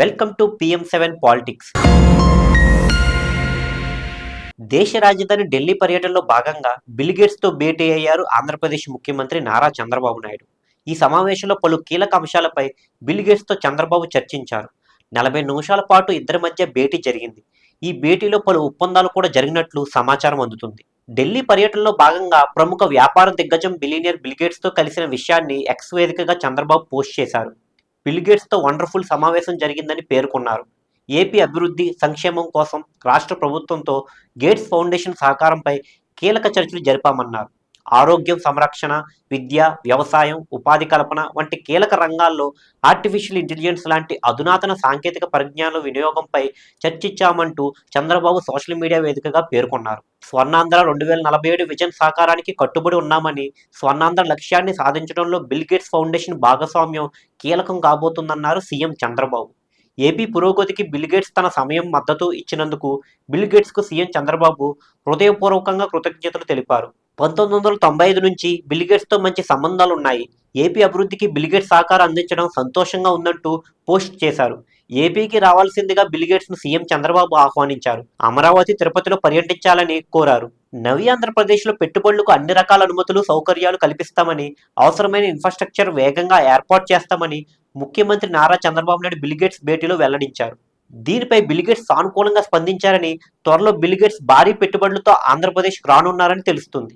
Welcome to PM seven politics. దేశ రాజధాని ఢిల్లీ పర్యటనలో భాగంగా బిల్గేట్స్తో భేటీ అయ్యారు ఆంధ్రప్రదేశ్ ముఖ్యమంత్రి నారా చంద్రబాబు నాయుడు. ఈ సమావేశంలో పలు కీలక అంశాలపై బిల్గేట్స్తో చంద్రబాబు చర్చించారు. నలభై నిమిషాల పాటు ఇద్దరి మధ్య భేటీ జరిగింది. ఈ భేటీలో పలు ఒప్పందాలు కూడా జరిగినట్లు సమాచారం అందుతుంది. ఢిల్లీ పర్యటనలో భాగంగా ప్రముఖ వ్యాపార దిగ్గజం బిలీనియర్ బిల్గేట్స్తో కలిసిన విషయాన్ని ఎక్స్ వేదికగా చంద్రబాబు పోస్ట్ చేశారు. బిల్గేట్స్తో వండర్ఫుల్ సమావేశం జరిగిందని పేర్కొన్నారు. ఏపీ అభివృద్ధి సంక్షేమం కోసం రాష్ట్ర ప్రభుత్వంతో గేట్స్ ఫౌండేషన్ సహకారంపై కీలక చర్చలు జరిపామన్నారు. ఆరోగ్యం సంరక్షణ విద్య వ్యవసాయం ఉపాధి కల్పన వంటి కీలక రంగాల్లో ఆర్టిఫిషియల్ ఇంటెలిజెన్స్ లాంటి అధునాతన సాంకేతిక పరిజ్ఞానం వినియోగంపై చర్చించామంటూ చంద్రబాబు సోషల్ మీడియా వేదికగా పేర్కొన్నారు. స్వర్ణాంధ్ర రెండు వేల నలభై ఏడు విజన్ సాకారానికి కట్టుబడి ఉన్నామని స్వర్ణాంధ్ర లక్ష్యాన్ని సాధించడంలో బిల్ గేట్స్ ఫౌండేషన్ భాగస్వామ్యం కీలకం కాబోతుందన్నారు సీఎం చంద్రబాబు. ఏపీ పురోగతికి బిల్ గేట్స్ తన సమయం మద్దతు ఇచ్చినందుకు బిల్ గేట్స్కు సీఎం చంద్రబాబు హృదయపూర్వకంగా కృతజ్ఞతలు తెలిపారు. పంతొమ్మిది వందల తొంభై ఐదు నుంచి బిల్గేట్స్తో మంచి సంబంధాలు ఉన్నాయి ఏపీ అభివృద్ధికి బిల్గేట్స్ సహకారం అందించడం సంతోషంగా ఉందంటూ పోస్ట్ చేశారు. ఏపీకి రావాల్సిందిగా బిల్గేట్స్ను సీఎం చంద్రబాబు ఆహ్వానించారు. అమరావతి తిరుపతిలో పర్యటించాలని కోరారు. నవీ ఆంధ్రప్రదేశ్లో పెట్టుబడులకు అన్ని రకాల అనుమతులు సౌకర్యాలు కల్పిస్తామని అవసరమైన ఇన్ఫ్రాస్ట్రక్చర్ వేగంగా ఏర్పాటు చేస్తామని ముఖ్యమంత్రి నారా చంద్రబాబు నాయుడు బిల్గేట్స్ భేటీలో వెల్లడించారు. దీనిపై బిల్గేట్స్ సానుకూలంగా స్పందించారని త్వరలో బిల్గేట్స్ భారీ పెట్టుబడులతో ఆంధ్రప్రదేశ్ రానున్నారని తెలుస్తుంది.